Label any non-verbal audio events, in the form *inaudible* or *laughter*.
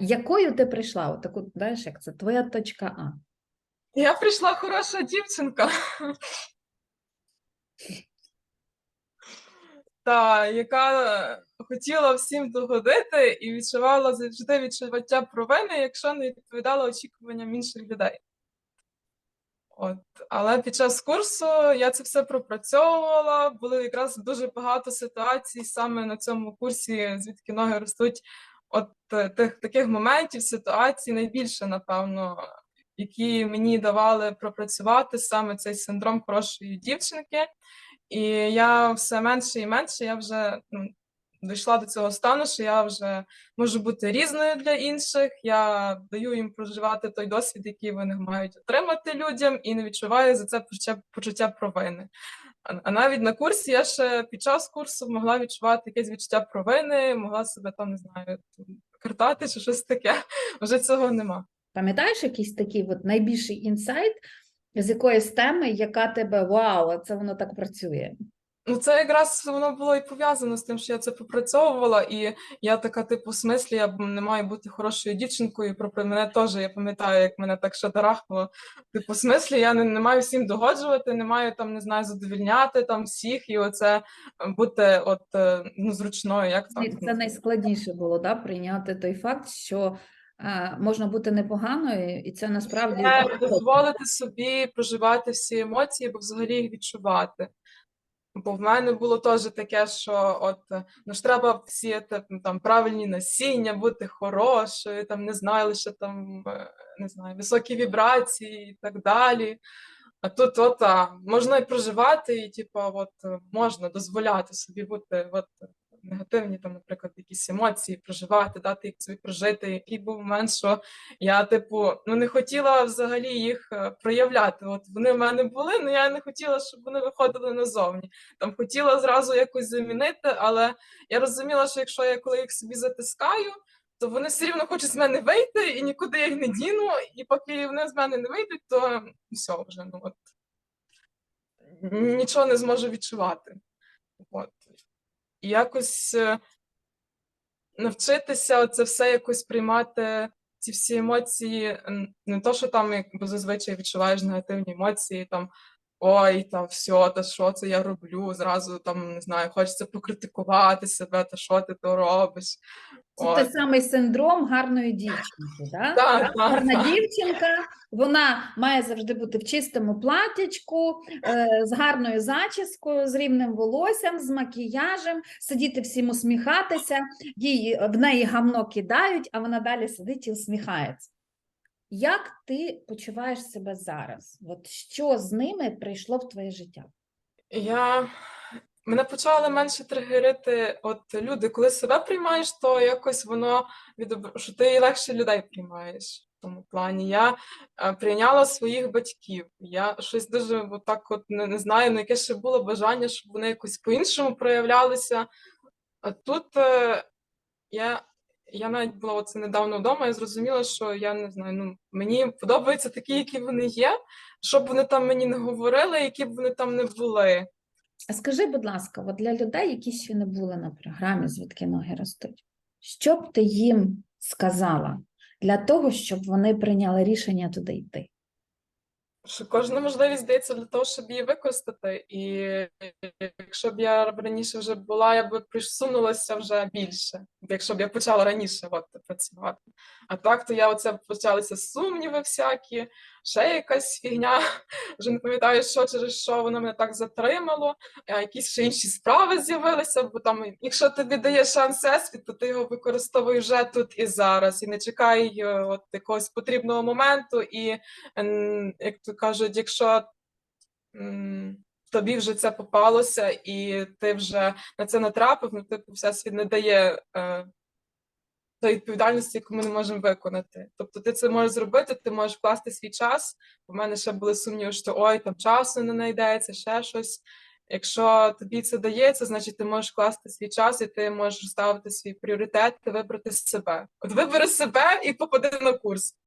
Якою ти прийшла? От таку, знаєш, як це твоя точка А. Я прийшла хороша дівчинка. Та, яка хотіла всім догодити і відчувала завжди відчуття провини, якщо не відповідала очікуванням інших людей. От. Але під час курсу я це все пропрацьовувала. Були якраз дуже багато ситуацій саме на цьому курсі, звідки ноги ростуть. От е, тих таких моментів, ситуацій найбільше, напевно, які мені давали пропрацювати саме цей синдром хорошої дівчинки. І я все менше і менше я вже ну, дійшла до цього стану, що я вже можу бути різною для інших. Я даю їм проживати той досвід, який вони мають отримати людям, і не відчуваю за це почуття, почуття провини. А, навіть на курсі я ще під час курсу могла відчувати якесь відчуття провини, могла себе там не знаю картати чи щось таке. *laughs* Вже цього нема. Пам'ятаєш якийсь такий от найбільший інсайт з якоїсь теми, яка тебе вау, це воно так працює? Ну, це якраз воно було і пов'язано з тим, що я це попрацьовувала, і я така, типу, в смислі, я не маю бути хорошою дівчинкою. Про мене теж я пам'ятаю, як мене так шадарахнуло. Типу, в смислі, я не, не маю всім догоджувати, не маю там, не знаю, задовільняти там всіх, і оце бути от е, ну, зручною. Як так? Це найскладніше було да, прийняти той факт, що е, можна бути непоганою, і це насправді Це дозволити собі проживати всі емоції, бо взагалі їх відчувати. Бо в мене було теж таке, що от ну ж треба всіяти там правильні насіння, бути хорошою, там не знаю, лише там е, не знаю, високі вібрації і так далі. А тут от а, можна і проживати, і типу, от можна дозволяти собі бути от негативні, там, якісь емоції проживати, дати їх собі прожити. Який був момент, що я, типу, ну не хотіла взагалі їх е, проявляти. От вони в мене були, але я не хотіла, щоб вони виходили назовні. Там хотіла зразу якось замінити, але я розуміла, що якщо я коли їх собі затискаю. То вони все рівно хочуть з мене вийти, і нікуди їх не діну, і поки вони з мене не вийдуть, то все вже ну от нічого не зможу відчувати. От. І якось е, навчитися це все якось приймати, ці всі емоції, не то, що там якби зазвичай відчуваєш негативні емоції, там ой, та все, та що це я роблю, зразу там не знаю, хочеться покритикувати себе, та що ти то робиш. Це той самий синдром гарної дівчинки. Да? Так, так, Гарна так. дівчинка, вона має завжди бути в чистому платячку, е, з гарною зачіскою, з рівним волоссям, з макіяжем, сидіти всім усміхатися, їй в неї гамно кидають, а вона далі сидить і усміхається. Як ти почуваєш себе зараз? От що з ними прийшло в твоє життя? Я мене почали менше тригерити. От люди, коли себе приймаєш, то якось воно відобр... що ти легше людей приймаєш в тому плані. Я е, прийняла своїх батьків. Я щось дуже так от не, не знаю, на яке ще було бажання, щоб вони якось по-іншому проявлялися. А тут е, я. Я навіть була оце недавно вдома, я зрозуміла, що я не знаю, ну мені подобаються такі, які вони є, щоб вони там мені не говорили, які б вони там не були. Скажи, будь ласка, от для людей, які ще не були на програмі, звідки ноги ростуть, що б ти їм сказала для того, щоб вони прийняли рішення туди йти? що кожна можливість дається для того, щоб її використати. І якщо б я раніше вже була, я б присунулася вже більше, якщо б я почала раніше от, працювати. А так, то я оце почалися сумніви всякі, ще якась фігня. *laughs* Вже не пам'ятаю, що через що воно мене так затримало, а якісь ще інші справи з'явилися, бо там, якщо тобі дає шанс всесвіт, то ти його використовуєш вже тут і зараз, і не чекай е, от якогось потрібного моменту, і як то кажуть, якщо тобі вже це попалося, і ти вже на це натрапив, ну типу, всесвіт не дає е, тої відповідальності, яку ми не можемо виконати. Тобто ти це можеш зробити, ти можеш вкласти свій час. У мене ще були сумніви, що ой, там часу не знайдеться, ще щось. Якщо тобі це дається, значить ти можеш вкласти свій час і ти можеш ставити свій пріоритет, вибрати себе. От вибери себе і попади на курс.